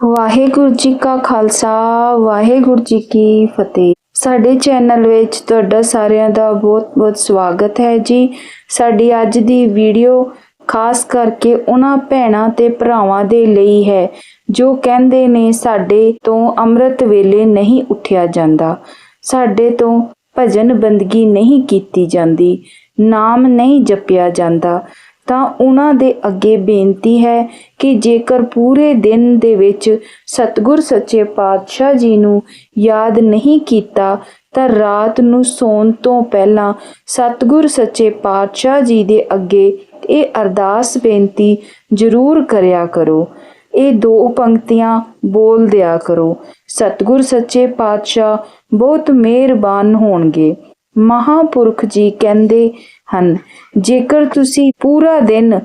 ਵਾਹਿਗੁਰੂ ਜੀ ਕਾ ਖਾਲਸਾ, ਵਾਹਿਗੁਰੂ ਜੀ ਕੀ ਫਤਿਹ। ਸਾਡੇ ਚੈਨਲ ਵਿੱਚ ਤੁਹਾਡਾ ਸਾਰਿਆਂ ਦਾ ਬਹੁਤ-ਬਹੁਤ ਸਵਾਗਤ ਹੈ ਜੀ। ਸਾਡੀ ਅੱਜ ਦੀ ਵੀਡੀਓ ਖਾਸ ਕਰਕੇ ਉਹਨਾਂ ਭੈਣਾਂ ਤੇ ਭਰਾਵਾਂ ਦੇ ਲਈ ਹੈ, ਜੋ ਕਹਿੰਦੇ ਨੇ ਸਾਡੇ ਤੋਂ ਅੰਮ੍ਰਿਤ ਵੇਲੇ ਨਹੀਂ ਉੱਠਿਆ ਜਾਂਦਾ। ਸਾਡੇ ਤੋਂ ਭਜਨ ਬੰਦਗੀ ਨਹੀਂ ਕੀਤੀ ਜਾਂਦੀ, ਨਾਮ ਨਹੀਂ ਜਪਿਆ ਜਾਂਦਾ। ਤਾਂ ਉਹਨਾਂ ਦੇ ਅੱਗੇ ਬੇਨਤੀ ਹੈ ਕਿ ਜੇਕਰ ਪੂਰੇ ਦਿਨ ਦੇ ਵਿੱਚ ਸਤਿਗੁਰ ਸੱਚੇ ਪਾਤਸ਼ਾਹ ਜੀ ਨੂੰ ਯਾਦ ਨਹੀਂ ਕੀਤਾ, ਤਾਂ ਰਾਤ ਨੂੰ ਸੌਣ ਤੋਂ ਪਹਿਲਾਂ ਸਤਿਗੁਰ ਸੱਚੇ ਪਾਤਸ਼ਾਹ ਜੀ ਦੇ ਅੱਗੇ ਇਹ ਅਰਦਾਸ ਬੇਨਤੀ ਜ਼ਰੂਰ ਕਰਿਆ ਕਰੋ। ਇਹ ਦੋ ਪੰਕਤੀਆਂ ਬੋਲ ਦਿਆ ਕਰੋ। ਸਤਿਗੁਰ ਸੱਚੇ ਪਾਤਸ਼ਾਹ ਬਹੁਤ ਮਿਹਰਬਾਨ ਹੋਣਗੇ। ਮਹਾਪੁਰਖ ਜੀ ਕਹਿੰਦੇ ਹਨ, ਜੇਕਰ ਤੁਸੀਂ ਪੂਰਾ ਦਿਨ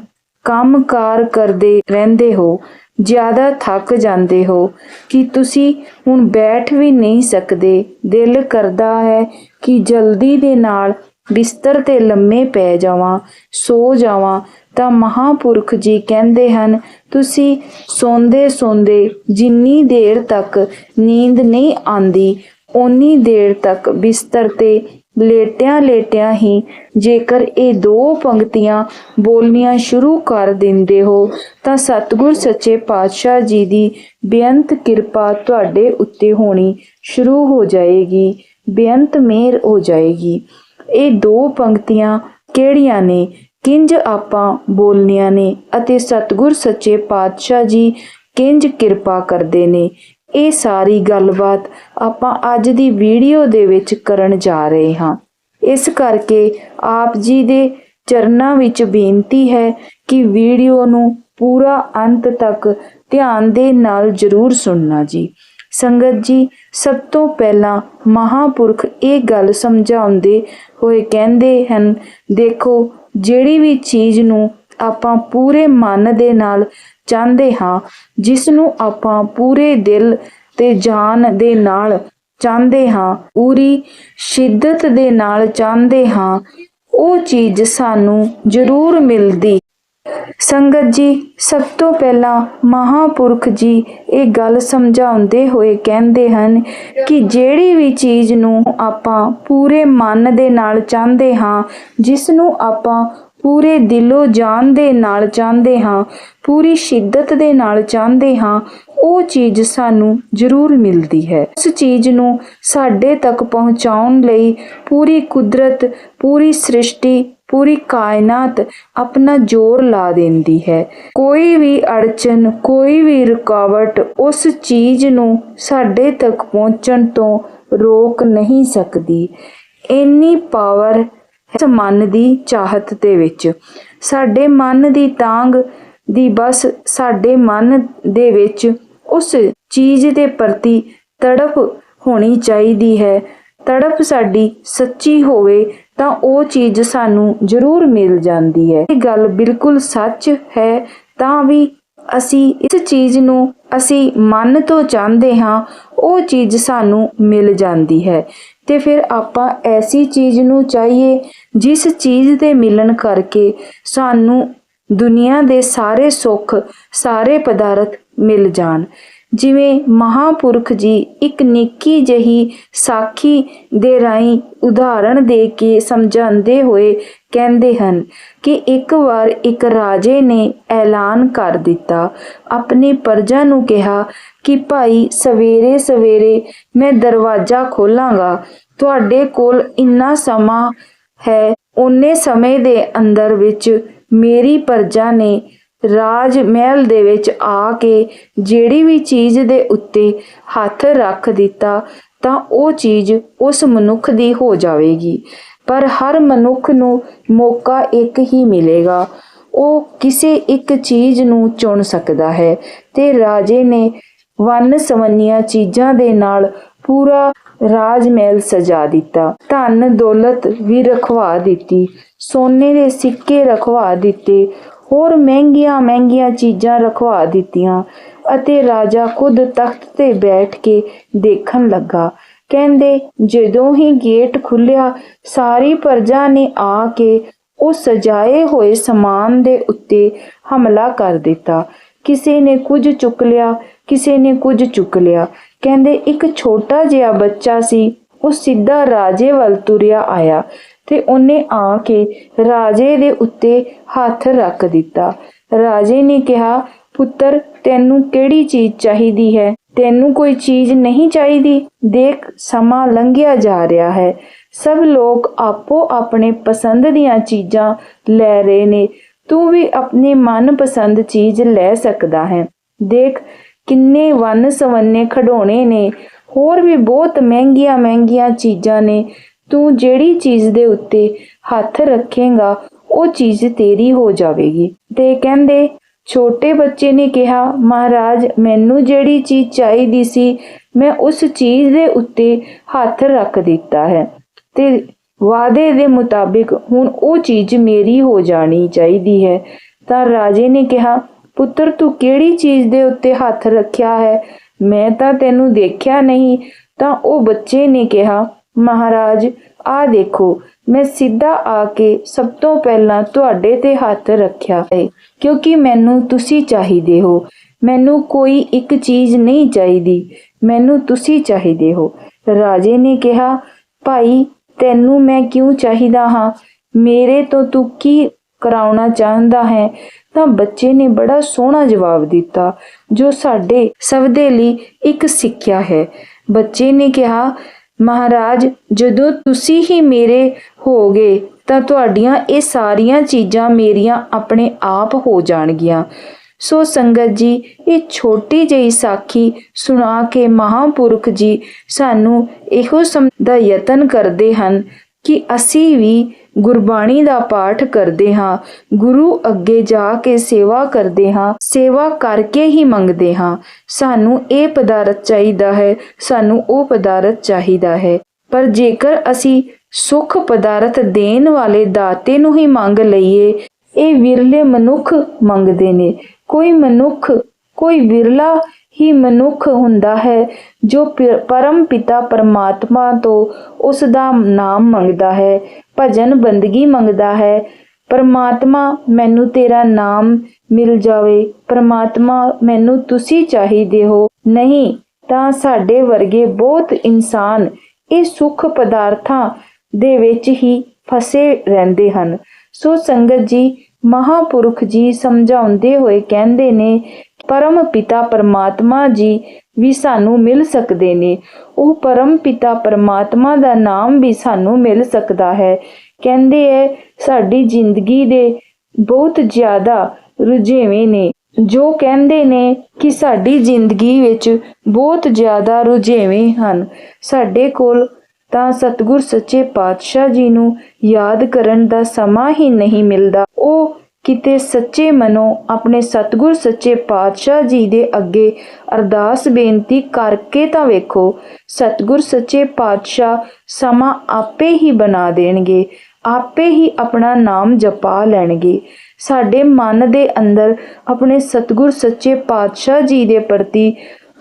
ਕੰਮਕਾਰ ਕਰਦੇ ਰਹਿੰਦੇ ਹੋ, ਜ਼ਿਆਦਾ ਥੱਕ ਜਾਂਦੇ ਹੋ, ਕਿ ਤੁਸੀਂ ਹੁਣ ਬੈਠ ਵੀ ਨਹੀਂ ਸਕਦੇ? ਦਿਲ ਕਰਦਾ ਹੈ ਕਿ ਜਲਦੀ ਦੇ ਨਾਲ ਬਿਸਤਰ ਤੇ ਲੰਮੇ ਪੈ ਜਾਵਾਂ, ਸੋ ਜਾਵਾਂ। ਤਾਂ ਮਹਾਪੁਰਖ ਜੀ ਕਹਿੰਦੇ ਹਨ, ਤੁਸੀਂ ਸੌਂਦੇ ਸੌਂਦੇ ਜਿੰਨੀ ਦੇਰ ਤੱਕ ਨੀਂਦ ਨਹੀਂ ਆਂਦੀ ਓਨੀ ਦੇਰ ਤੱਕ ਬਿਸਤਰ ਤੇ ਲੇਟਿਆਂ ਲੇਟਿਆਂ ਹੀ ਜੇਕਰ ਇਹ ਦੋ ਪੰਕਤੀਆਂ ਬੋਲਣੀਆਂ ਸ਼ੁਰੂ ਕਰ ਦਿੰਦੇ ਹੋ, ਤਾਂ ਸਤਿਗੁਰ ਸੱਚੇ ਪਾਤਸ਼ਾਹ ਜੀ ਦੀ ਬੇਅੰਤ ਕਿਰਪਾ ਤੁਹਾਡੇ ਉੱਤੇ ਹੋਣੀ ਸ਼ੁਰੂ ਹੋ ਜਾਏਗੀ, ਬੇਅੰਤ ਮਿਹਰ ਹੋ ਜਾਏਗੀ। ਇਹ ਦੋ ਪੰਕਤੀਆਂ ਕਿਹੜੀਆਂ ਨੇ? ਕਿੰਜ ਆਪਾਂ ਬੋਲਨੀਆਂ ਨੇ ਅਤੇ ਸਤਿਗੁਰ ਸੱਚੇ ਪਾਤਸ਼ਾਹ ਜੀ ਕਿੰਜ ਕਿਰਪਾ ਕਰਦੇ ਨੇ? ਇਹ ਸਾਰੀ ਗੱਲਬਾਤ ਆਪਾਂ ਅੱਜ ਦੀ ਵੀਡੀਓ ਦੇ ਵਿੱਚ ਕਰਨ ਜਾ ਰਹੇ ਹਾਂ। ਇਸ ਕਰਕੇ ਆਪ ਜੀ ਦੇ ਚਰਨਾਂ ਵਿੱਚ ਬੇਨਤੀ ਹੈ ਕਿ ਵੀਡੀਓ ਨੂੰ ਪੂਰਾ ਅੰਤ ਤੱਕ ਧਿਆਨ ਦੇ ਨਾਲ ਜ਼ਰੂਰ ਸੁਣਨਾ ਜੀ। ਸੰਗਤ ਜੀ, ਸਭ ਤੋਂ ਪਹਿਲਾਂ ਮਹਾਪੁਰਖ ਇਹ ਗੱਲ ਸਮਝਾਉਂਦੇ ਹੋਏ ਕਹਿੰਦੇ ਹਨ, ਦੇਖੋ, ਜਿਹੜੀ ਵੀ ਚੀਜ਼ ਨੂੰ ਆਪਾਂ ਪੂਰੇ ਮਨ ਦੇ ਨਾਲ ਚਾਹੁੰਦੇ ਹਾਂ ਜਿਸ ਨੂੰ ਆਪਾਂ ਪੂਰੇ ਦਿਲ ਤੇ ਜਾਨ ਦੇ ਨਾਲ ਚਾਹੁੰਦੇ ਹਾਂ, ਪੂਰੀ ਸ਼ਿੱਦਤ ਦੇ ਨਾਲ ਚਾਹੁੰਦੇ ਹਾਂ, ਉਹ ਚੀਜ਼ ਸਾਨੂੰ ਜ਼ਰੂਰ ਮਿਲਦੀ। ਸੰਗਤ ਜੀ, ਸਭ ਤੋਂ ਪਹਿਲਾਂ ਮਹਾਪੁਰਖ ਜੀ ਇਹ ਗੱਲ ਸਮਝਾਉਂਦੇ ਹੋਏ ਕਹਿੰਦੇ ਹਨ ਕਿ ਜਿਹੜੀ ਵੀ ਚੀਜ਼ ਨੂੰ ਆਪਾਂ ਪੂਰੇ ਮਨ ਦੇ ਨਾਲ ਚਾਹੁੰਦੇ ਹਾਂ ਜਿਸ ਨੂੰ ਆਪਾਂ ਪੂਰੇ ਦਿਲੋਂ ਜਾਨ ਦੇ ਨਾਲ ਚਾਹੁੰਦੇ ਹਾਂ, ਪੂਰੀ ਸ਼ਿੱਦਤ ਦੇ ਨਾਲ ਚਾਹੁੰਦੇ ਹਾਂ, ਉਹ ਚੀਜ਼ ਸਾਨੂੰ ਜ਼ਰੂਰ ਮਿਲਦੀ ਹੈ। ਉਸ ਚੀਜ਼ ਨੂੰ ਸਾਡੇ ਤੱਕ ਪਹੁੰਚਾਉਣ ਲਈ ਪੂਰੀ ਕੁਦਰਤ, ਪੂਰੀ ਸ੍ਰਿਸ਼ਟੀ, ਪੂਰੀ ਕਾਇਨਾਤ ਆਪਣਾ ਜ਼ੋਰ ਲਾ ਦਿੰਦੀ ਹੈ। ਕੋਈ ਵੀ ਅੜਚਨ, ਕੋਈ ਵੀ ਰੁਕਾਵਟ ਉਸ ਚੀਜ਼ ਨੂੰ ਸਾਡੇ ਤੱਕ ਪਹੁੰਚਣ ਤੋਂ ਰੋਕ ਨਹੀਂ ਸਕਦੀ। ਇੰਨੀ ਪਾਵਰ ਮਨ ਦੀ ਚਾਹਤ ਦੇ ਵਿੱਚ। ਸਾਡੇ ਮਨ ਦੀ ਤਾਂਗ ਦੀ ਬਸ ਸਾਡੇ ਮਨ ਦੇ ਵਿੱਚ ਉਸ ਚੀਜ਼ ਦੇ ਪ੍ਰਤੀ ਤੜਪ ਹੋਣੀ ਚਾਹੀਦੀ ਹੈ। ਤੜਪ ਸਾਡੀ ਸੱਚੀ ਹੋਵੇ ਤਾਂ ਉਹ ਚੀਜ਼ ਸਾਨੂੰ ਜ਼ਰੂਰ ਮਿਲ ਜਾਂਦੀ ਹੈ। ਇਹ ਗੱਲ ਬਿਲਕੁਲ ਸੱਚ ਹੈ, ਤਾਂ ਵੀ ਅਸੀਂ ਇਸ ਚੀਜ਼ ਨੂੰ ਅਸੀਂ ਮਨ ਤੋਂ ਚਾਹੁੰਦੇ ਹਾਂ, ਉਹ ਚੀਜ਼ ਸਾਨੂੰ ਮਿਲ ਜਾਂਦੀ ਹੈ। ਤੇ ਫਿਰ ਆਪਾਂ ਐਸੀ ਚੀਜ਼ ਨੂੰ ਚਾਹੀਏ ਜਿਸ ਚੀਜ਼ ਦੇ ਮਿਲਣ ਕਰਕੇ ਸਾਨੂੰ ਦੁਨੀਆ ਦੇ ਸਾਰੇ ਸੁੱਖ, ਸਾਰੇ ਪਦਾਰਥ ਮਿਲ ਜਾਣ। ਜਿਵੇਂ ਮਹਾਪੁਰਖ ਜੀ ਇੱਕ ਨਿੱਕੀ ਜਹੀ ਸਾਖੀ ਦੇ ਰਾਹੀਂ ਉਦਾਹਰਣ ਦੇ ਕੇ ਸਮਝਾਉਂਦੇ ਹੋਏ ਕਹਿੰਦੇ ਹਨ ਕਿ ਇੱਕ ਵਾਰ ਇੱਕ ਰਾਜੇ ਨੇ ਐਲਾਨ ਕਰ ਦਿੱਤਾ। ਆਪਣੇ ਪਰਜਾ ਨੂੰ ਕਿਹਾ ਕਿ ਭਾਈ ਸਵੇਰੇ ਸਵੇਰੇ ਮੈਂ ਦਰਵਾਜ਼ਾ ਖੋਲਾਂਗਾ। ਤੁਹਾਡੇ ਕੋਲ ਇੰਨਾ ਸਮਾਂ ਹੈ ਉਹਨੇ ਸਮੇਂ ਦੇ ਅੰਦਰ ਵਿੱਚ ਮੇਰੀ ਪਰਜਾ ਨੇ ਰਾਜ ਮਹਿਲ ਦੇ ਵਿੱਚ ਆ ਕੇ ਜਿਹੜੀ ਵੀ ਚੀਜ਼ ਦੇ ਉੱਤੇ ਹੱਥ ਰੱਖ ਦਿੱਤਾ, ਤਾਂ ਉਹ ਚੀਜ਼ ਉਸ ਮਨੁੱਖ ਦੀ ਹੋ ਜਾਵੇਗੀ। ਪਰ ਹਰ ਮਨੁੱਖ ਨੂੰ ਮੌਕਾ ਇੱਕ ਹੀ ਮਿਲੇਗਾ। ਉਹ ਕਿਸੇ ਇੱਕ ਚੀਜ਼ ਨੂੰ ਚੁਣ ਸਕਦਾ ਹੈ ਤੇ ਰਾਜੇ ਨੇ ਵੰਨ ਸਵੰਨੀਆਂ ਚੀਜ਼ਾਂ ਦੇ ਨਾਲ ਪੂਰਾ ਰਾਜ ਮਹਿਲ ਸਜਾ ਦਿੱਤਾ। ਧਨ ਦੌਲਤ ਵੀ ਰਖਵਾ ਦਿੱਤੀ। ਸੋਨੇ ਦੇ ਸਿੱਕੇ ਰਖਵਾ ਦਿੱਤੇ। ਹੋਰ ਮਹਿੰਗੀਆਂ ਮਹਿੰਗੀਆਂ ਚੀਜ਼ਾਂ ਰਖਵਾ ਦਿੱਤੀਆਂ ਅਤੇ ਰਾਜਾ ਖੁਦ ਤਖਤ ਤੇ ਬੈਠ ਕੇ ਦੇਖਣ ਲੱਗਾ। ਕਹਿੰਦੇ, ਜਦੋਂ ਹੀ ਗੇਟ ਖੁੱਲਿਆ ਸਾਰੀ ਪ੍ਰਜਾ ਨੇ ਆ ਕੇ ਉਹ ਸਜਾਏ ਹੋਏ ਸਮਾਨ ਦੇ ਉੱਤੇ ਹਮਲਾ ਕਰ ਦਿੱਤਾ। ਕਿਸੇ ਨੇ ਕੁਝ ਚੁੱਕ ਲਿਆ ਕਿਸੇ ਨੇ ਕੁਝ ਚੁੱਕ ਲਿਆ। ਕਹਿੰਦੇ, ਇੱਕ ਛੋਟਾ ਜਿਹਾ ਬੱਚਾ ਸੀ। ਉਹ ਸਿੱਧਾ ਰਾਜੇ ਵੱਲ ਤੁਰਿਆ ਆਇਆ ਤੇ ਉਹਨੇ ਆ ਕੇ ਰਾਜੇ ਦੇ ਉੱਤੇ ਹੱਥ ਰੱਖ ਦਿੱਤਾ। ਰਾਜੇ ਨੇ ਕਿਹਾ, ਪੁੱਤਰ, ਤੈਨੂੰ ਕਿਹੜੀ ਚੀਜ਼ ਚਾਹੀਦੀ ਹੈ? ਤੈਨੂੰ ਕੋਈ ਚੀਜ਼ ਨਹੀਂ ਚਾਹੀਦੀ? ਦੇਖ, ਸਮਾਂ ਲੰਘਿਆ ਜਾ ਰਿਹਾ ਹੈ। ਸਭ ਲੋਕ ਆਪੋ ਆਪਣੇ ਪਸੰਦ ਦੀਆਂ ਚੀਜ਼ਾਂ ਲੈ ਰਹੇ ਨੇ। ਤੂੰ ਵੀ ਆਪਣੀ ਮਨਪਸੰਦ ਚੀਜ਼ ਲੈ ਸਕਦਾ ਹੈ। ਦੇਖ ਕਿੰਨੇ ਵੰਨ ਸਵੰਨੇ ਖਿਡੌਣੇ ਨੇ, ਹੋਰ ਵੀ ਬਹੁਤ ਮਹਿੰਗੀਆਂ ਮਹਿੰਗੀਆਂ ਚੀਜ਼ਾਂ ਨੇ। ਤੂੰ ਜਿਹੜੀ ਚੀਜ਼ ਦੇ ਉੱਤੇ ਹੱਥ ਰੱਖੇਗਾ, ਉਹ ਚੀਜ਼ ਤੇਰੀ ਹੋ ਜਾਵੇਗੀ। ਤੇ ਕਹਿੰਦੇ, ਛੋਟੇ ਬੱਚੇ ਨੇ ਕਿਹਾ, ਮਹਾਰਾਜ, ਮੈਨੂੰ ਜਿਹੜੀ ਚੀਜ਼ ਚਾਹੀਦੀ ਸੀ, ਮੈਂ ਉਸ ਚੀਜ਼ ਦੇ ਉੱਤੇ ਹੱਥ ਰੱਖ ਦਿੱਤਾ ਹੈ। ਤੇ ਵਾਅਦੇ ਦੇ ਮੁਤਾਬਿਕ ਹੁਣ ਉਹ ਚੀਜ਼ ਮੇਰੀ ਹੋ ਜਾਣੀ ਚਾਹੀਦੀ ਹੈ। ਤਾਂ ਰਾਜੇ ਨੇ ਕਿਹਾ ਪੁੱਤਰ, ਤੂੰ ਕਿਹੜੀ ਚੀਜ਼ ਦੇ ਉੱਤੇ ਹੱਥ ਰੱਖਿਆ ਹੈ? ਮੈਂ ਤਾਂ ਤੈਨੂੰ ਦੇਖਿਆ ਨਹੀਂ, ਤਾਂ ਉਹ ਬੱਚੇ ਨੇ ਕਿਹਾ, ਮਹਾਰਾਜ ਆ ਦੇਖੋ, ਮੈਂ ਸਿੱਧਾ ਆ ਕੇ ਸਭ ਤੋਂ ਪਹਿਲਾਂ ਤੁਹਾਡੇ ਤੇ ਹੱਥ ਰੱਖਿਆ ਹੈ, ਕਿਉਂਕਿ ਮੈਨੂੰ ਤੁਸੀਂ ਚਾਹੀਦੇ ਹੋ। ਮੈਨੂੰ ਕੋਈ ਇੱਕ ਚੀਜ਼ ਨਹੀਂ ਚਾਹੀਦੀ, ਮੈਨੂੰ ਤੁਸੀਂ ਚਾਹੀਦੇ ਹੋ। ਰਾਜੇ ਨੇ ਕਿਹਾ, ਭਾਈ, ਤੈਨੂੰ ਮੈਂ ਕਿਉਂ ਚਾਹੀਦਾ ਹਾਂ? ਮੇਰੇ ਤੋਂ ਤੂੰ ਕੀ ਕਰਾਉਣਾ ਚਾਹੁੰਦਾ ਹੈ? ਤਾਂ ਬੱਚੇ ਨੇ ਬੜਾ ਸੋਹਣਾ ਜਵਾਬ ਦਿੱਤਾ, ਜੋ ਸਾਡੇ ਸਭ ਦੇ ਲਈ ਇੱਕ ਸਿੱਖਿਆ ਹੈ। ਬੱਚੇ ਨੇ ਕਿਹਾ, ਮਹਾਰਾਜ, ਜਦੋਂ ਤੁਸੀਂ ਹੀ ਮੇਰੇ ਹੋਗੇ ਤਾਂ ਤੁਹਾਡੀਆਂ ਇਹ ਸਾਰੀਆਂ ਚੀਜ਼ਾਂ ਮੇਰੀਆਂ ਆਪਣੇ ਆਪ ਹੋ ਜਾਣਗੀਆਂ। ਸੋ ਸੰਗਤ ਜੀ, ਇਹ ਛੋਟੀ ਜਿਹੀ ਸਾਖੀ ਸੁਣਾ ਕੇ ਮਹਾਪੁਰਖ ਜੀ ਸਾਨੂੰ ਇਹੋ ਸਮ ਦਾ ਯਤਨ ਕਰਦੇ ਹਨ ਕਿ ਅਸੀਂ ਵੀ ਗੁਰਬਾਣੀ ਦਾ ਪਾਠ ਕਰਦੇ ਹਾਂ, ਗੁਰੂ ਅੱਗੇ ਜਾ ਕੇ ਸੇਵਾ ਕਰਦੇ ਹਾਂ, ਸੇਵਾ ਕਰਕੇ ਹੀ ਮੰਗਦੇ ਹਾਂ। ਸਾਨੂੰ ਇਹ ਪਦਾਰਥ ਚਾਹੀਦਾ ਹੈ, ਸਾਨੂੰ ਉਹ ਪਦਾਰਥ ਚਾਹੀਦਾ ਹੈ। ਪਰ ਜੇਕਰ ਅਸੀਂ ਸੁਖ ਪਦਾਰਥ ਦੇਣ ਵਾਲੇ ਦਾਤੇ ਨੂੰ ਹੀ ਮੰਗ ਲਈਏ, ਇਹ ਵਿਰਲੇ ਮਨੁੱਖ ਮੰਗਦੇ ਨੇ। ਕੋਈ ਮਨੁੱਖ, ਕੋਈ ਵਿਰਲਾ ਹੀ ਮਨੁੱਖ ਹੁੰਦਾ ਹੈ, ਜੋ ਪਰਮ ਪਿਤਾ ਪਰਮਾਤਮਾ ਤੋਂ ਉਸ ਦਾ ਨਾਮ ਮੰਗਦਾ ਹੈ। ਭਜਨ ਬੰਦਗੀ ਮੰਗਦਾ ਹੈ। ਪਰਮਾਤਮਾ, ਮੈਨੂੰ ਤੇਰਾ ਨਾਮ ਮਿਲ ਜਾਵੇ। ਪਰਮਾਤਮਾ, ਮੈਨੂੰ ਤੁਸੀਂ ਚਾਹੀਦੇ ਹੋ। ਨਹੀਂ, ਤਾਂ ਸਾਡੇ ਵਰਗੇ ਬਹੁਤ ਇਨਸਾਨ ਇਹ ਸੁੱਖ ਪਦਾਰਥਾਂ ਦੇ ਵਿੱਚ ਹੀ ਫਸੇ ਰਹਿੰਦੇ ਹਨ। ਸੋ ਸੰਗਤ ਜੀ, ਮਹਾਪੁਰਖ ਜੀ ਸਮਝਾਉਂਦੇ ਹੋਏ ਕਹਿੰਦੇ ਨੇ ਪਰਮ ਪਿਤਾ ਪਰਮਾਤਮਾ ਜੀ ਵੀ ਸਾਨੂੰ ਮਿਲ ਸਕਦੇ ਨੇ। ਉਹ ਪਰਮ ਪਿਤਾ ਪਰਮਾਤਮਾ ਦਾ ਨਾਮ ਵੀ ਸਾਨੂੰ ਮਿਲ ਸਕਦਾ ਹੈ। ਕਹਿੰਦੇ ਐ, ਸਾਡੀ ਜ਼ਿੰਦਗੀ ਦੇ ਬਹੁਤ ਜ਼ਿਆਦਾ ਰੁਝੇਵੇਂ ਨੇ। ਜੋ ਕਹਿੰਦੇ ਨੇ ਕਿ ਸਾਡੀ ਜ਼ਿੰਦਗੀ ਵਿੱਚ ਬਹੁਤ ਜ਼ਿਆਦਾ ਰੁਝੇਵੇਂ ਹਨ। ਸਾਡੇ ਕੋਲ ਤਾਂ ਸਤਿਗੁਰ ਸੱਚੇ ਪਾਤਸ਼ਾਹ ਜੀ ਨੂੰ ਯਾਦ ਕਰਨ ਦਾ ਸਮਾਂ ਹੀ ਨਹੀਂ ਮਿਲਦਾ। ਉਹ ਕਿਤੇ ਸੱਚੇ ਮਨੋਂ ਆਪਣੇ ਸਤਿਗੁਰ ਸੱਚੇ ਪਾਤਸ਼ਾਹ ਜੀ ਦੇ ਅੱਗੇ ਅਰਦਾਸ ਬੇਨਤੀ ਕਰਕੇ ਤਾਂ ਵੇਖੋ, ਸਤਿਗੁਰ ਸੱਚੇ ਪਾਤਸ਼ਾਹ ਸਮਾਂ ਆਪੇ ਹੀ ਬਣਾ ਦੇਣਗੇ, ਆਪੇ ਹੀ ਆਪਣਾ ਨਾਮ ਜਪਾ ਲੈਣਗੇ। ਸਾਡੇ ਮਨ ਦੇ ਅੰਦਰ ਆਪਣੇ ਸਤਿਗੁਰ ਸੱਚੇ ਪਾਤਸ਼ਾਹ ਜੀ ਦੇ ਪ੍ਰਤੀ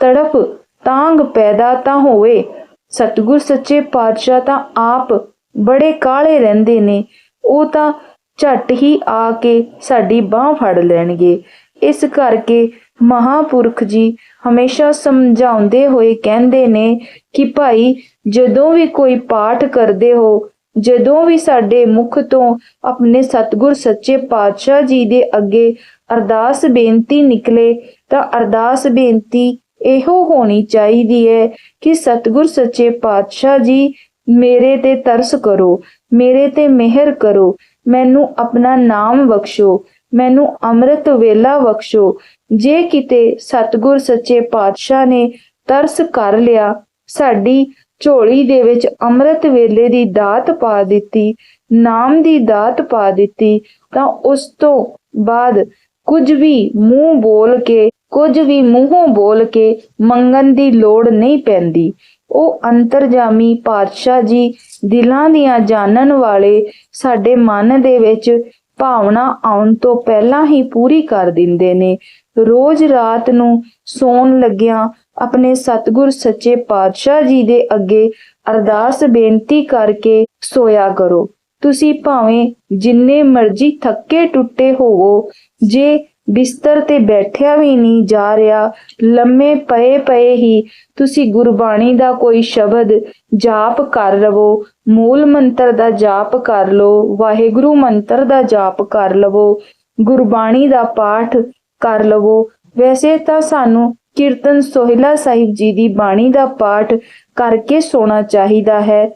ਤੜਪ ਤਾਂਗ ਪੈਦਾ ਤਾਂ ਹੋਵੇ, ਸਤਿਗੁਰ ਸੱਚੇ ਪਾਤਸ਼ਾਹ ਤਾਂ ਆਪ ਬੜੇ ਕਾਲੇ ਰਹਿੰਦੇ ਨੇ, ਉਹ ਤਾਂ ਝੱਟ ਹੀ ਆ ਕੇ ਸਾਡੀ ਬਾਹ ਫੜ ਲੈਣਗੇ। ਇਸ ਕਰਕੇ ਮਹਾਪੁਰਖ ਜੀ ਹਮੇਸ਼ਾ ਸਮਝਾਉਂਦੇ ਹੋਏ ਕਹਿੰਦੇ ਨੇ ਕਿ ਭਾਈ, ਜਦੋਂ ਵੀ ਕੋਈ ਪਾਠ ਕਰਦੇ ਹੋ, ਜਦੋਂ ਵੀ ਸਾਡੇ ਮੁਖ ਤੋਂ ਆਪਣੇ ਸਤਿਗੁਰ ਸੱਚੇ ਪਾਤਸ਼ਾਹ ਜੀ ਦੇ ਅੱਗੇ ਅਰਦਾਸ ਬੇਨਤੀ ਨਿਕਲੇ, ਤਾਂ ਅਰਦਾਸ ਬੇਨਤੀ ਇਹੋ ਹੋਣੀ ਚਾਹੀਦੀ ਹੈ ਕਿ ਸਤਿਗੁਰ ਸੱਚੇ ਪਾਤਸ਼ਾਹ ਜੀ ਮੇਰੇ ਤੇ ਤਰਸ ਕਰੋ, ਮੇਰੇ ਤੇ ਮਿਹਰ ਕਰੋ ਮੈਨੂੰ ਆਪਣਾ ਨਾਮ ਬਖਸ਼ੋ, ਮੈਨੂੰ ਅੰਮ੍ਰਿਤ ਵੇਲਾ ਬਖਸ਼ੋ। ਜੇ ਕਿਤੇ ਸਤਿਗੁਰ ਸੱਚੇ ਪਾਤਸ਼ਾਹ ਨੇ ਤਰਸ ਕਰ ਲਿਆ, ਸਾਡੀ ਝੋਲੀ ਦੇ ਵਿੱਚ ਅੰਮ੍ਰਿਤ ਵੇਲੇ ਦੀ ਦਾਤ ਪਾ ਦਿੱਤੀ, ਨਾਮ ਦੀ ਦਾਤ ਪਾ ਦਿੱਤੀ, ਤਾਂ ਉਸ ਤੋਂ ਬਾਅਦ ਕੁਝ ਵੀ ਮੂੰਹ ਬੋਲ ਕੇ, ਕੁਝ ਵੀ ਮੂੰਹੋਂ ਬੋਲ ਕੇ ਮੰਗਣ ਦੀ ਲੋੜ ਨਹੀਂ ਪੈਂਦੀ। ਉਹ ਅੰਤਰਜਾਮੀ ਪਾਤਸ਼ਾਹ ਜੀ ਦਿਲਾਂ ਦੀਆਂ ਜਾਣਨ ਵਾਲੇ ਸਾਡੇ ਮਨ ਦੇ ਵਿੱਚ ਭਾਵਨਾ ਆਉਣ ਤੋਂ ਪਹਿਲਾਂ ਹੀ ਪੂਰੀ ਕਰ ਦਿੰਦੇ ਨੇ। ਰੋਜ਼ ਰਾਤ ਨੂੰ ਸੌਣ ਲੱਗਿਆਂ ਆਪਣੇ ਸਤਿਗੁਰ ਸੱਚੇ ਪਾਤਸ਼ਾਹ ਜੀ ਦੇ ਅੱਗੇ ਅਰਦਾਸ ਬੇਨਤੀ ਕਰਕੇ ਸੋਇਆ ਕਰੋ। ਤੁਸੀਂ ਭਾਵੇਂ ਜਿੰਨੇ ਮਰਜ਼ੀ ਥੱਕੇ ਟੁੱਟੇ ਹੋਵੋ, ਜੇ ਬਿਸਤਰ ਤੇ ਬੈਠਿਆ ਵੀ ਨਹੀਂ ਜਾ ਰਿਹਾ। ਲੰਮੇ ਪਏ ਪਏ ਹੀ ਤੁਸੀਂ ਗੁਰਬਾਣੀ ਦਾ ਕੋਈ ਸ਼ਬਦ ਜਾਪ ਕਰ ਲਵੋ। ਮੂਲ ਮੰਤਰ ਦਾ ਜਾਪ ਕਰ ਲਓ। ਵਾਹਿਗੁਰੂ ਮੰਤਰ ਦਾ ਜਾਪ ਕਰ ਲਵੋ। ਗੁਰਬਾਣੀ ਦਾ ਪਾਠ ਕਰ ਲਵੋ। ਵੈਸੇ ਤਾਂ ਸਾਨੂੰ ਕੀਰਤਨ ਸੋਹਿਲਾ ਸਾਹਿਬ ਜੀ ਦੀ ਬਾਣੀ ਦਾ ਪਾਠ ਕਰਕੇ ਸੋਣਾ ਚਾਹੀਦਾ ਹੈ।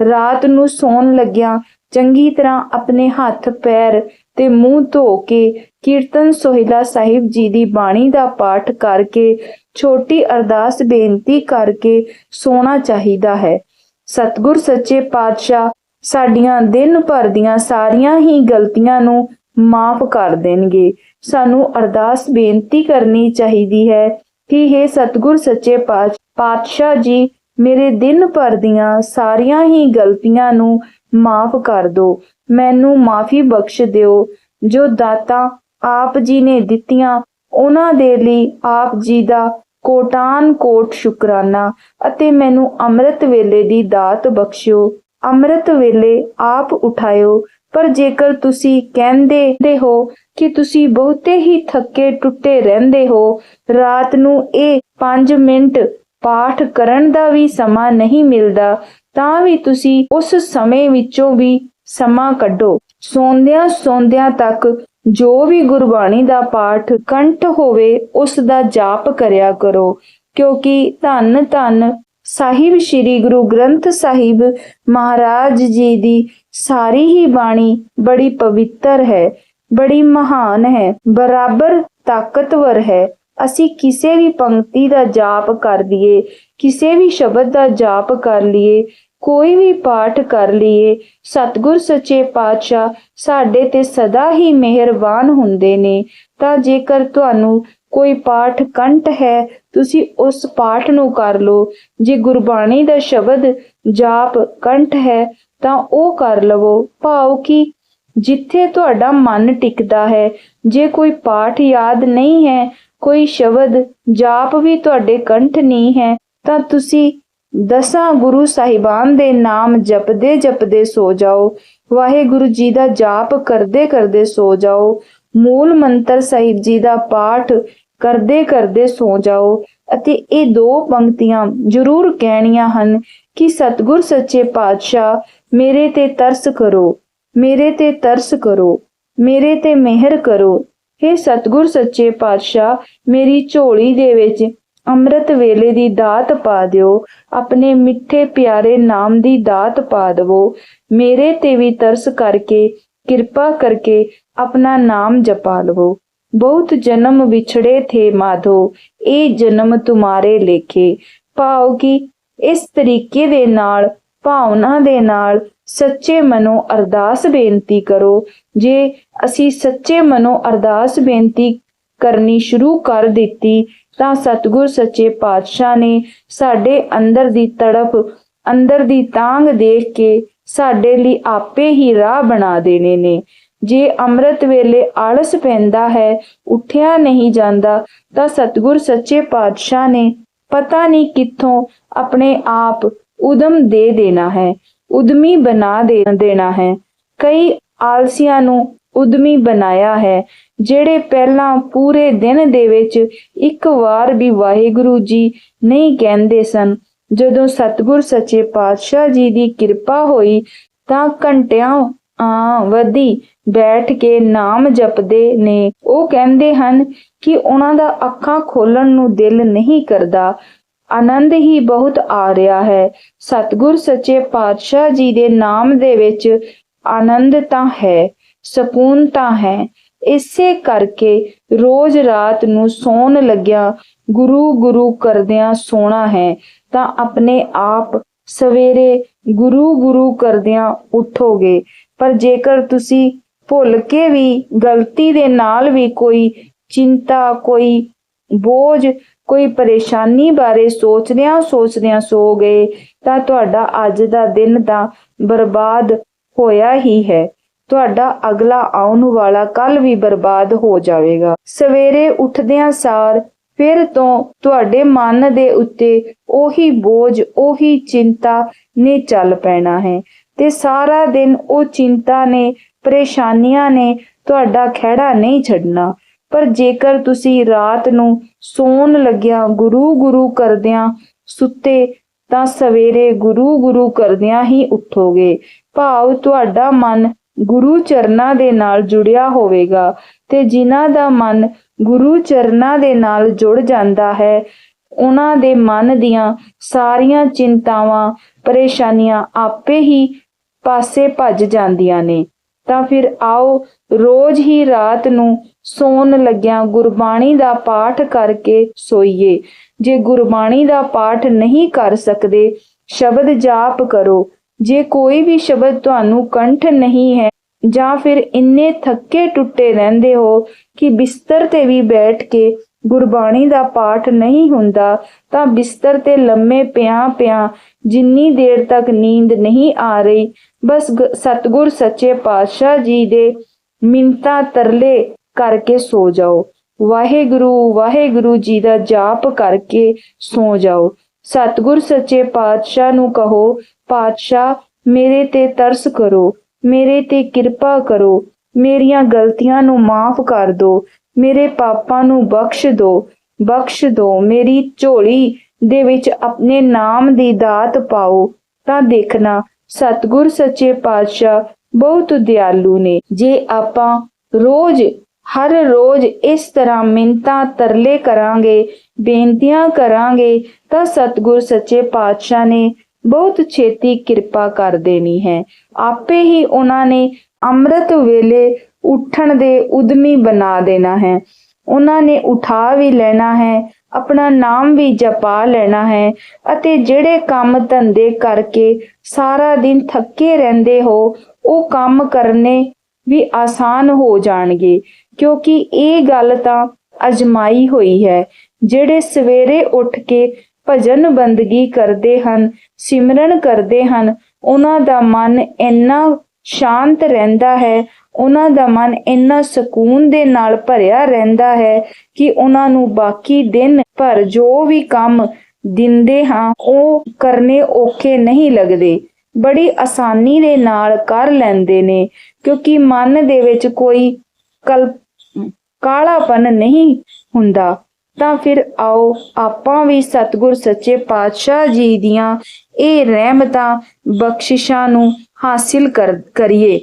ਰਾਤ ਨੂੰ ਸੌਣ ਲੱਗਿਆਂ ਚੰਗੀ ਤਰ੍ਹਾਂ ਆਪਣੇ ਹੱਥ ਪੈਰ ਤੇ ਮੂੰਹ ਧੋ ਕੇ ਕੀਰਤਨ ਸੋਹਿਲਾ ਸਾਹਿਬ ਜੀ ਦੀ ਬਾਣੀ ਦਾ ਪਾਠ ਕਰਕੇ ਛੋਟੀ ਅਰਦਾਸ ਬੇਨਤੀ ਕਰਕੇ ਸੋਣਾ ਚਾਹੀਦਾ ਹੈ। ਸਤਿਗੁਰ ਸੱਚੇ ਪਾਤਸ਼ਾਹ ਸਾਡੀਆਂ ਦਿਨ ਭਰ ਦੀਆਂ ਸਾਰੀਆਂ ਹੀ ਗਲਤੀਆਂ ਨੂੰ ਮਾਫ ਕਰ ਦੇਣਗੇ। ਸਾਨੂੰ ਅਰਦਾਸ ਬੇਨਤੀ ਕਰਨੀ ਚਾਹੀਦੀ ਹੈ ਕਿ हे ਸਤਿਗੁਰ ਸੱਚੇ ਪਾਤਸ਼ਾਹ ਪਾਤਸ਼ਾਹ ਜੀ, ਮੇਰੇ ਦਿਨ ਭਰ ਦੀਆਂ ਸਾਰੀਆਂ ਹੀ ਗਲਤੀਆਂ ਨੂੰ ਮਾਫ ਕਰ ਦਿਓ ਮੈਨੂੰ ਮਾਫੀ ਬਖਸ਼ ਦਿਓ। ਜੋ ਦਾਤਾ ਆਪ ਜੀ ਨੇ ਦਿੱਤੀਆਂ, ਉਹਨਾਂ ਦੇ ਲਈ ਆਪ ਜੀ ਦਾ ਕੋਟਾਨ ਕੋਟ ਸ਼ੁਕਰਾਨਾ ਅਤੇ ਮੈਨੂੰ ਅੰਮ੍ਰਿਤ ਵੇਲੇ ਦੀ ਦਾਤ ਬਖਸ਼ਿਓ। ਅੰਮ੍ਰਿਤ ਵੇਲੇ ਆਪ ਉਠਾਇਓ। ਪਰ ਜੇਕਰ ਤੁਸੀਂ ਕਹਿੰਦੇ ਹੋ ਕਿ ਤੁਸੀਂ ਬਹੁਤੇ ਹੀ ਥੱਕੇ ਟੁੱਟੇ ਰਹਿੰਦੇ ਹੋ, ਰਾਤ ਨੂੰ ਇਹ 5 ਮਿੰਟ ਪਾਠ ਕਰਨ ਦਾ ਵੀ ਸਮਾਂ ਨਹੀਂ ਮਿਲਦਾ, ਤਾਂ ਵੀ ਤੁਸੀਂ ਉਸ ਸਮੇਂ ਵਿੱਚੋਂ ਵੀ ਸਮਾਂ ਕੱਢੋ। ਸੌਂਦਿਆਂ ਸੌਂਦਿਆਂ ਤੱਕ ਜੋ ਵੀ ਗੁਰਬਾਣੀ ਦਾ ਪਾਠ ਕੰਠ ਹੋਵੇ, ਉਸ ਦਾ ਜਾਪ ਕਰਿਆ ਕਰੋ, ਕਿਉਂਕਿ ਧੰਨ ਧੰਨ ਸਾਹਿਬ ਸ੍ਰੀ ਗੁਰੂ ਗ੍ਰੰਥ ਸਾਹਿਬ ਮਹਾਰਾਜ ਜੀ ਦੀ ਸਾਰੀ ਹੀ ਬਾਣੀ ਬੜੀ ਪਵਿੱਤਰ ਹੈ, ਬੜੀ ਮਹਾਨ ਹੈ, ਬਰਾਬਰ ਤਾਕਤਵਰ ਹੈ। ਅਸੀਂ ਕਿਸੇ ਵੀ ਪੰਕਤੀ ਦਾ ਜਾਪ ਕਰ ਲਈਏ, ਕਿਸੇ ਵੀ ਸ਼ਬਦ ਦਾ ਜਾਪ ਕਰ ਲਈਏ ਕੋਈ ਵੀ ਪਾਠ ਕਰ ਲਈਏ, ਸਤਿਗੁਰ ਸੱਚੇ ਪਾਤਸ਼ਾਹ ਸਾਡੇ ਤੇ ਸਦਾ ਹੀ ਮਿਹਰਬਾਨ ਹੁੰਦੇ ਨੇ। ਤਾਂ ਜੇਕਰ ਤੁਹਾਨੂੰ ਕੋਈ ਪਾਠ ਕੰਠ ਹੈ, ਤੁਸੀਂ ਉਸ ਪਾਠ ਨੂੰ ਕਰ ਲਓ। ਜੇ ਗੁਰਬਾਣੀ ਦਾ ਸ਼ਬਦ ਜਾਪ ਕੰਠ ਹੈ, ਤਾਂ ਉਹ ਕਰ ਲਵੋ। ਭਾਵ ਕਿ ਜਿੱਥੇ ਤੁਹਾਡਾ ਮਨ ਟਿਕਦਾ ਹੈ, ਜੇ ਕੋਈ ਪਾਠ ਯਾਦ ਨਹੀਂ ਹੈ, ਕੋਈ ਸ਼ਬਦ ਜਾਪ ਵੀ ਤੁਹਾਡੇ ਕੰਠ ਨਹੀਂ ਹੈ, ਤਾਂ ਤੁਸੀਂ ਦਸਾਂ ਗੁਰੂ ਸਾਹਿਬਾਨ ਦੇ ਨਾਮ ਜਪਦੇ ਜਪਦੇ ਸੋ ਜਾਓ, ਵਾਹਿਗੁਰੂ ਜੀ ਦਾ ਜਾਪ ਕਰਦੇ ਕਰਦੇ ਸੋ ਜਾਓ, ਮੂਲ ਮੰਤਰ ਸਾਹਿਬ ਜੀ ਦਾ ਪਾਠ ਕਰਦੇ ਕਰਦੇ ਸੋ ਜਾਓ, ਅਤੇ ਇਹ ਦੋ ਪੰਕਤੀਆਂ ਜ਼ਰੂਰ ਕਹਿਣੀਆਂ ਹਨ ਕਿ ਸਤਿਗੁਰ ਸੱਚੇ ਪਾਤਸ਼ਾਹ ਮੇਰੇ ਤੇ ਤਰਸ ਕਰੋ, ਮੇਰੇ ਤੇ ਤਰਸ ਕਰੋ, ਮੇਰੇ ਤੇ ਮਿਹਰ ਕਰੋ हे ਸਤਿਗੁਰ ਸੱਚੇ ਪਾਤਸ਼ਾਹ ਮੇਰੀ ਝੋਲੀ ਦੇ ਵਿੱਚ ਅੰਮ੍ਰਿਤ ਵੇਲੇ ਦੀ ਦਾਤ ਪਾ ਦਿਓ, ਆਪਣੇ ਮਿੱਠੇ ਪਿਆਰੇ ਨਾਮ ਦੀ ਦਾਤ ਪਾ ਦਿਵੋ। ਮੇਰੇ ਤੇ ਵੀ ਤਰਸ ਕਰਕੇ, ਕਿਰਪਾ ਕਰਕੇ ਆਪਣਾ ਨਾਮ ਜਪਾ ਲਵੋ। ਬਹੁਤ ਜਨਮ ਵਿਛੜੇ ਥੇ ਮਾਧੋ, ਇਹ ਜਨਮ ਤੁਮਾਰੇ ਲੇਖੇ। ਭਾਵ ਕਿ ਇਸ ਤਰੀਕੇ ਦੇ ਨਾਲ, ਭਾਵਨਾ ਦੇ ਨਾਲ ਸੱਚੇ ਮਨੋਂ ਅਰਦਾਸ ਬੇਨਤੀ ਕਰੋ। ਜੇ ਅਸੀਂ ਸੱਚੇ ਮਨੋਂ ਅਰਦਾਸ ਬੇਨਤੀ ਕਰਨੀ ਸ਼ੁਰੂ ਕਰ ਦਿੱਤੀ ਤਾਂ ਸਤਿਗੁਰ ਸੱਚੇ ਪਾਤਸ਼ਾਹ ਨੇ ਸਾਡੇ ਅੰਦਰ ਦੀ ਤੜਪ, ਅੰਦਰ ਦੀ ਤਾਂਗ ਦੇਖ ਕੇ ਸਾਡੇ ਲਈ ਆਪੇ ਹੀ ਰਾਹ ਬਣਾ ਦੇਣੇ ਨੇ। ਜੇ ਅੰਮ੍ਰਿਤ ਵੇਲੇ ਆਲਸ ਪੈਂਦਾ ਹੈ, ਉੱਠਿਆ ਨਹੀਂ ਜਾਂਦਾ, ਤਾਂ ਸਤਿਗੁਰ ਸੱਚੇ ਪਾਤਸ਼ਾਹ ਨੇ ਪਤਾ ਨਹੀਂ ਕਿੱਥੋਂ ਆਪਣੇ ਆਪ ਉਦਮ ਦੇ ਦੇਣਾ ਹੈ, ਉਦਮੀ ਬਣਾ ਦੇ ਦੇਣਾ ਹੈ। ਕਈ ਆਲਸੀਆਂ ਨੂੰ ਉਦਮੀ ਬਣਾਇਆ ਹੈ ਜਿਹੜੇ ਪਹਿਲਾਂ ਪੂਰੇ ਦਿਨ ਦੇ ਵਿੱਚ ਇੱਕ ਵਾਰ ਵੀ ਵਾਹਿਗੁਰੂ ਜੀ ਨਹੀਂ ਕਹਿੰਦੇ ਸਨ, ਜਦੋਂ ਸਤਿਗੁਰ ਸੱਚੇ ਪਾਤਸ਼ਾਹ ਜੀ ਦੀ ਕਿਰਪਾ ਹੋਈ ਤਾਂ ਘੰਟਿਆਂ ਆ ਵਧੀ ਬੈਠ ਕੇ ਨਾਮ ਜਪਦੇ ਨੇ। ਉਹ ਕਹਿੰਦੇ ਹਨ ਕਿ ਉਹਨਾਂ ਦਾ ਅੱਖਾਂ ਖੋਲਣ ਨੂੰ ਦਿਲ ਨਹੀਂ ਕਰਦਾ। ਆਨੰਦ ਹੀ ਬਹੁਤ ਆ ਰਿਹਾ ਹੈ। ਸਤਿਗੁਰ ਸੱਚੇ ਪਾਤਸ਼ਾਹ ਜੀ ਦੇ ਨਾਮ ਦੇ ਵਿੱਚ ਆਨੰਦ ਤਾਂ ਹੈ, ਸਕੂਨ ਤਾਂ ਹੈ। ਇਸੇ ਕਰਕੇ ਰੋਜ਼ ਰਾਤ ਨੂੰ ਸੌਣ ਲੱਗਿਆ ਗੁਰੂ ਗੁਰੂ ਕਰਦਿਆਂ ਸੋਣਾ ਹੈ, ਤਾਂ ਆਪਣੇ ਆਪ ਸਵੇਰੇ ਗੁਰੂ ਗੁਰੂ ਕਰਦਿਆਂ ਉਠੋਗੇ। ਪਰ ਜੇਕਰ ਤੁਸੀਂ ਭੁੱਲ ਕੇ ਵੀ, ਗਲਤੀ ਦੇ ਨਾਲ ਵੀ ਕੋਈ ਚਿੰਤਾ, ਕੋਈ ਬੋਝ, ਕੋਈ ਪਰੇਸ਼ਾਨੀ ਬਾਰੇ ਸੋਚਦਿਆਂ ਸੋਚਦਿਆਂ ਸੋ ਗਏ ਤਾਂ ਤੁਹਾਡਾ ਅੱਜ ਦਾ ਦਿਨ ਤਾਂ ਬਰਬਾਦ ਹੋਇਆ ਹੀ ਹੈ। ਤੁਹਾਡਾ ਅਗਲਾ ਆਉਣ ਵਾਲਾ ਕੱਲ ਵੀ ਬਰਬਾਦ ਹੋ ਜਾਵੇਗਾ। ਸਵੇਰੇ ਉੱਠਦਿਆਂ ਸਾਰ ਫਿਰ ਤੋਂ ਤੁਹਾਡੇ ਮਨ ਦੇ ਉੱਤੇ ਉਹੀ ਬੋਝ, ਉਹੀ ਚਿੰਤਾ ਨੇ ਚੱਲ ਪੈਣਾ ਹੈ ਤੇ ਸਾਰਾ ਦਿਨ ਉਹ ਚਿੰਤਾ ਨੇ, ਪਰੇਸ਼ਾਨੀਆਂ ਨੇ ਤੁਹਾਡਾ ਖਹਿੜਾ ਨਹੀਂ ਛੱਡਣਾ। ਪਰ ਜੇਕਰ ਤੁਸੀਂ ਰਾਤ ਨੂੰ ਸੌਣ ਲੱਗਿਆ ਗੁਰੂ ਗੁਰੂ ਕਰਦਿਆਂ ਸੁੱਤੇ, ਤਾਂ ਸਵੇਰੇ ਗੁਰੂ ਗੁਰੂ ਕਰਦਿਆਂ ਹੀ ਉਠੋਗੇ। ਭਾਵ ਤੁਹਾਡਾ ਮਨ ਗੁਰੂ ਚਰਨਾਂ ਦੇ ਨਾਲ ਜੁੜਿਆ ਹੋਵੇਗਾ ਤੇ ਜਿਨ੍ਹਾਂ ਦਾ ਮਨ ਗੁਰੂ ਚਰਨਾਂ ਦੇ ਨਾਲ ਜੁੜ ਜਾਂਦਾ ਹੈ, ਉਹਨਾਂ ਦੇ ਮਨ ਦੀਆਂ ਸਾਰੀਆਂ ਚਿੰਤਾਵਾਂ, ਪਰੇਸ਼ਾਨੀਆਂ ਆਪੇ ਹੀ ਪਾਸੇ ਭੱਜ ਜਾਂਦੀਆਂ ਨੇ। ਤਾਂ ਫਿਰ ਆਓ, ਰੋਜ਼ ਹੀ ਰਾਤ ਨੂੰ ਸੌਣ ਲੱਗਿਆਂ ਗੁਰਬਾਣੀ ਦਾ ਪਾਠ ਕਰਕੇ ਸੋਈਏ। ਜੇ ਗੁਰਬਾਣੀ ਦਾ ਪਾਠ ਨਹੀਂ ਕਰ ਸਕਦੇ, ਸ਼ਬਦ ਜਾਪ ਕਰੋ। ਜੇ ਕੋਈ ਵੀ ਸ਼ਬਦ ਤੁਹਾਨੂੰ ਕੰਠ ਨਹੀਂ ਹੈ, ਜਾਂ ਫਿਰ ਇੰਨੇ ਥੱਕੇ ਟੁੱਟੇ ਰਹਿੰਦੇ ਹੋ ਕਿ ਬਿਸਤਰ ਤੇ ਵੀ ਬੈਠ ਕੇ ਗੁਰਬਾਣੀ ਦਾ ਪਾਠ ਨਹੀਂ ਹੁੰਦਾ, ਤਾਂ ਬਿਸਤਰ ਤੇ ਲੰਮੇ ਪਿਆ ਪਿਆ ਜਿੰਨੀ ਦੇਰ ਤੱਕ ਨੀਂਦ ਨਹੀਂ ਆ ਰਹੀ, ਬਸ ਗ- ਸਤਿਗੁਰ ਸੱਚੇ ਪਾਤਸ਼ਾਹ ਜੀ ਦੇ ਮਿੰਤਾ ਤਰਲੇ ਕਰਕੇ ਸੋ ਜਾਓ। ਵਾਹਿਗੁਰੂ ਵਾਹਿਗੁਰੂ ਜੀ ਦਾ ਜਾਪ ਕਰਕੇ ਸੋ ਜਾਓ। ਸਤਿਗੁਰ ਸੱਚੇ ਪਾਤਸ਼ਾਹ ਨੂੰ ਕਹੋ ਪਾਤਸ਼ਾਹ, ਮੇਰੇ ਤੇ ਤਰਸ ਕਰੋ, ਮੇਰੇ ਤੇ ਕਿਰਪਾ ਕਰੋ, ਮੇਰੀਆਂ ਗਲਤੀਆਂ ਨੂੰ ਮਾਫ ਕਰ ਦਿਓ ਮੇਰੇ ਪਾਪਾਂ ਨੂੰ ਬਖਸ਼ ਦਿਓ ਬਖਸ਼ ਦਿਓ ਮੇਰੀ ਝੋਲੀ ਦੇ ਵਿੱਚ ਆਪਣੇ ਨਾਮ ਦੀ ਦਾਤ ਪਾਓ। ਤਾਂ ਦੇਖਣਾ, ਸਤਿਗੁਰ ਸੱਚੇ ਪਾਤਸ਼ਾਹ ਬਹੁਤ ਦਿਆਲੂ ਨੇ। ਜੇ ਆਪਾਂ ਰੋਜ਼, ਹਰ ਰੋਜ਼ ਇਸ ਤਰ੍ਹਾਂ ਮਿੰਤਾ ਤਰਲੇ ਕਰਾਂਗੇ, ਬੇਨਤੀਆਂ ਕਰਾਂਗੇ, ਤਾਂ ਸਤਿਗੁਰ ਸੱਚੇ ਪਾਤਸ਼ਾਹ ਨੇ ਬਹੁਤ ਛੇਤੀ ਕਿਰਪਾ ਕਰ ਦੇਣੀ ਹੈ। ਆਪੇ ਹੀ ਉਹਨਾਂ ਨੇ ਅੰਮ੍ਰਿਤ ਵੇਲੇ ਉੱਠਣ ਦੇ ਉਦਮੀ ਬਣਾ ਦੇਣਾ ਹੈ। ਉਹਨਾਂ ਨੇ ਉਠਾ ਵੀ ਲੈਣਾ ਹੈ, ਆਪਣਾ ਨਾਮ ਵੀ ਜਪਾ ਲੈਣਾ ਹੈ ਅਤੇ ਜਿਹੜੇ ਕੰਮ ਧੰਦੇ ਕਰਕੇ ਸਾਰਾ ਦਿਨ ਥੱਕੇ ਰਹਿੰਦੇ ਹੋ, ਉਹ ਕੰਮ ਕਰਨੇ ਵੀ ਆਸਾਨ ਹੋ ਜਾਣਗੇ, ਕਿਉਂਕਿ ਇਹ ਗੱਲ ਤਾਂ ਅਜਮਾਈ ਹੋਈ ਹੈ। ਜਿਹੜੇ ਸਵੇਰੇ ਉੱਠ ਕੇ ਭਜਨ ਬੰਦਗੀ ਕਰਦੇ ਹਨ, ਸਿਮਰਨ ਕਰਦੇ ਹਨ। ਉਹਨਾਂ ਦਾ ਮਨ ਇੰਨਾ ਸ਼ਾਂਤ ਰਹਿੰਦਾ ਹੈ, ਉਹਨਾਂ ਦਾ ਮਨ ਇੰਨਾ ਸਕੂਨ ਦੇ ਨਾਲ ਭਰਿਆ ਰਹਿੰਦਾ ਹੈ ਕਿ ਉਹਨਾਂ ਨੂੰ ਬਾਕੀ ਦਿਨ ਭਰ ਜੋ ਵੀ ਕੰਮ ਦਿੰਦੇ ਹਾਂ, ਉਹ ਕਰਨੇ ਔਖੇ ਨਹੀਂ ਲੱਗਦੇ। ਬੜੀ ਆਸਾਨੀ ਦੇ ਨਾਲ ਕਰ ਲੈਂਦੇ ਨੇ, ਕਿਉਂਕਿ ਮਨ ਦੇ ਵਿੱਚ ਕੋਈ ਕਲ, ਕਾਲਾਪਨ ਨਹੀਂ ਹੁੰਦਾ। ਤਾਂ ਫਿਰ ਆਓ ਆਪਾਂ ਵੀ ਸਤਿਗੁਰ ਸੱਚੇ ਪਾਤਸ਼ਾਹ ਜੀ ਦੀਆਂ ਇਹ ਰਹਿਮਤਾਂ, ਬਖਸ਼ਿਸ਼ਾਂ ਨੂੰ ਹਾਸਿਲ ਕਰ, ਕਰੀਏ।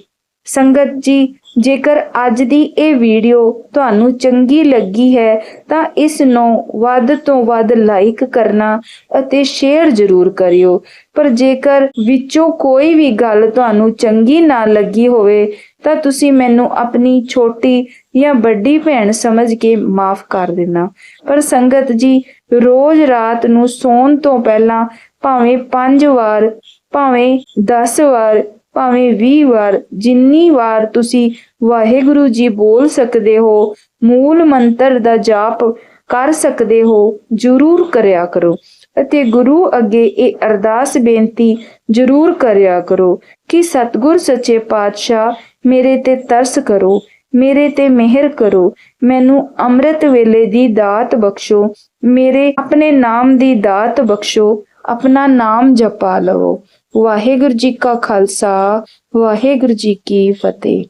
ਸੰਗਤ ਜੀ, ਜੇਕਰ ਅੱਜ ਦੀ ਇਹ ਵੀਡੀਓ ਤੁਹਾਨੂੰ ਚੰਗੀ ਲੱਗੀ ਹੈ, ਤਾਂ ਇਸ ਨੂੰ ਵੱਧ ਤੋਂ ਵੱਧ ਲਾਈਕ ਕਰਨਾ ਅਤੇ ਸ਼ੇਅਰ ਜ਼ਰੂਰ ਕਰਿਓ। ਪਰ ਜੇਕਰ ਵਿੱਚੋਂ ਕੋਈ ਵੀ ਗੱਲ ਤੁਹਾਨੂੰ ਚੰਗੀ ਨਾ ਲੱਗੀ ਹੋਵੇ ਤਾਂ ਤੁਸੀਂ ਮੈਨੂੰ ਆਪਣੀ ਛੋਟੀ ਜਾਂ ਵੱਡੀ ਭੈਣ ਸਮਝ ਕੇ ਮਾਫ ਕਰ ਦੇਣਾ। ਪਰ ਸੰਗਤ ਜੀ, ਰੋਜ਼ ਰਾਤ ਨੂੰ ਸੌਣ ਤੋਂ ਪਹਿਲਾਂ ਭਾਵੇਂ 5 ਵਾਰ, ਭਾਵੇਂ 10 ਵਾਰ, ਭਾਵੇਂ 20 ਵਾਰ, ਜਿੰਨੀ ਵਾਰ ਤੁਸੀਂ ਵਾਹਿਗੁਰੂ ਜੀ ਬੋਲ ਸਕਦੇ ਹੋ, ਮੂਲ ਮੰਤਰ ਦਾ ਜਾਪ ਕਰ ਸਕਦੇ ਹੋ, ਜਰੂਰ ਕਰਿਆ ਕਰੋ। ਅਤੇ ਗੁਰੂ ਅੱਗੇ ਇਹ ਅਰਦਾਸ ਬੇਨਤੀ ਜਰੂਰ ਕਰਿਆ ਕਰੋ ਕਿ ਸਤਿਗੁਰ ਸੱਚੇ ਪਾਤਸ਼ਾਹ ਮੇਰੇ ਤੇ ਤਰਸ ਕਰੋ, ਮੇਰੇ ਤੇ ਮਿਹਰ ਕਰੋ, ਮੈਨੂੰ ਅੰਮ੍ਰਿਤ ਵੇਲੇ ਦੀ ਦਾਤ ਬਖਸ਼ੋ, ਮੇਰੇ ਆਪਣੇ ਨਾਮ ਦੀ ਦਾਤ ਬਖਸ਼ੋ, ਆਪਣਾ ਨਾਮ ਜਪਾ ਲਵੋ। ਵਾਹਿਗੁਰੂ ਜੀ ਕਾ ਖਾਲਸਾ, ਵਾਹਿਗੁਰੂ ਜੀ ਕੀ ਫਤਿਹ।